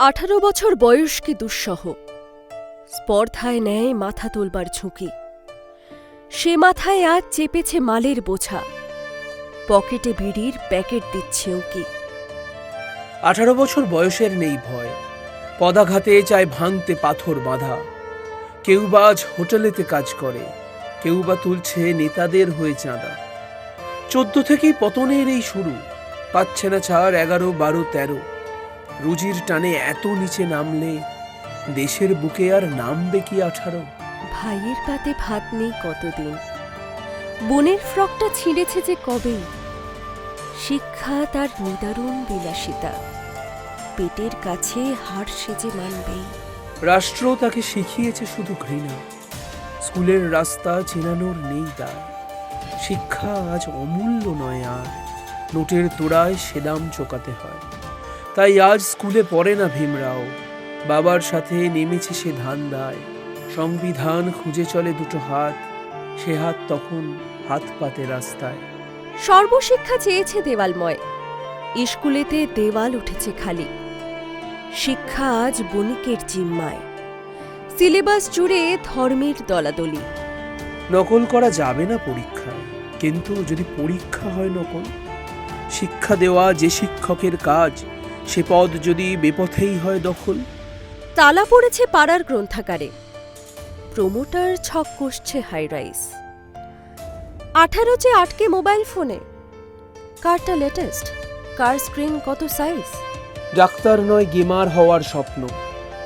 আঠারো বছর বয়স কি দুঃসহ। স্পর্ধায় নেয় মাথা তোলবার ঝুঁকি। সে মাথায় আজ চেপেছে মালের বোঝা। পকেটে বিড়ির প্যাকেট দিচ্ছে উকি আঠারো বছর বয়সের নেই ভয়। পদাঘাতে চায় ভাঙতে পাথর বাঁধা। কেউ বা আজ হোটেলেতে কাজ করে, কেউ বা তুলছে নেতাদের হয়ে চাঁদা। চোদ্দ থেকেই পতনের এই শুরু, পাচ্ছে না ছাড় এগারো, বারো, তেরো। রুজির টানে এত নিচে নামলে দেশের বুকে আর নামবে কি আঠারো? ভাইয়ের পাতে ভাত নেই কতদিন? বোনের ফ্রকটা ছিঁড়েছে যে কবেই? শিক্ষা তার নিদারুণ বিলাসিতা। পেটের কাছে হাড় সেজে মানবেই। রাষ্ট্র তাকে শিখিয়েছে শুধু ঘৃণা। স্কুলের রাস্তা চেনানোর নেই তার শিক্ষা আজ অমূল্য নয় আর। নোটের তোড়ায় সেদাম চোকাতে হয়। তাই আজ স্কুলে পড়ে না ভীমরাও। বাবার সাথে নেমেছে সে ধান দায়। সংবিধান খুঁজে চলে দুটো হাত সে হাত তখন হাত পাতে রাস্তায়। সর্বশিক্ষা চেয়েছে দেওয়ালময়। স্কুলেতে দেওয়াল উঠেছে খালি। শিক্ষা আজ বণিকের জিম্মায়। সিলেবাস জুড়ে ধর্মের দলাদলি। নকল করা যাবে না পরীক্ষায় কিন্তু যদি পরীক্ষা হয় নকল শিক্ষা দেওয়া যে শিক্ষকের কাজ সে পদ যদি বেপথেই হয় দখল? তালা পড়েছে পাড়ার গ্রন্থাগারে। প্রমোটার ছক কষছে হাইরাইস আঠারো যে আটকে মোবাইল ফোনে। কারটা লেটেস্ট? কার স্ক্রিন কত সাইজ? ডাক্তার নয় গেমার হওয়ার স্বপ্ন।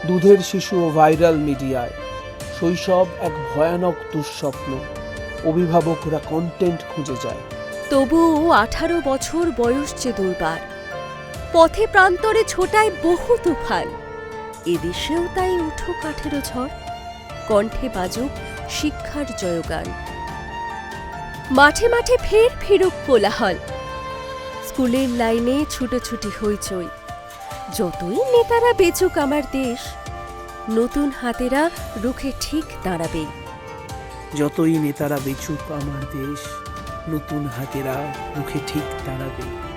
দুধের শিশু ও ভাইরাল মিডিয়ায়। শৈশব এক ভয়ানক দুঃস্বপ্ন। অভিভাবকরা কন্টেন্ট খুঁজে যায়। তবুও আঠারো বছর বয়স যে দুর্বার। পথে প্রান্তরে ছোটায় বহু তুফান। এদেশেও তাই উঠুক আঠেরো ঝড়। কণ্ঠে বাজুক শিক্ষার জয়গান। মাঠে মাঠে ফের ফিরুক কোলাহল। স্কুলের লাইনে ছুটোছুটি হইচই। যতই নেতারা বেচুক আমার দেশ, নতুন হাতেরা রুখে ঠিক দাঁড়াবেই। যতই নেতারা বেচুক আমার দেশ, নতুন হাতেরা রুখে ঠিক দাঁড়াবে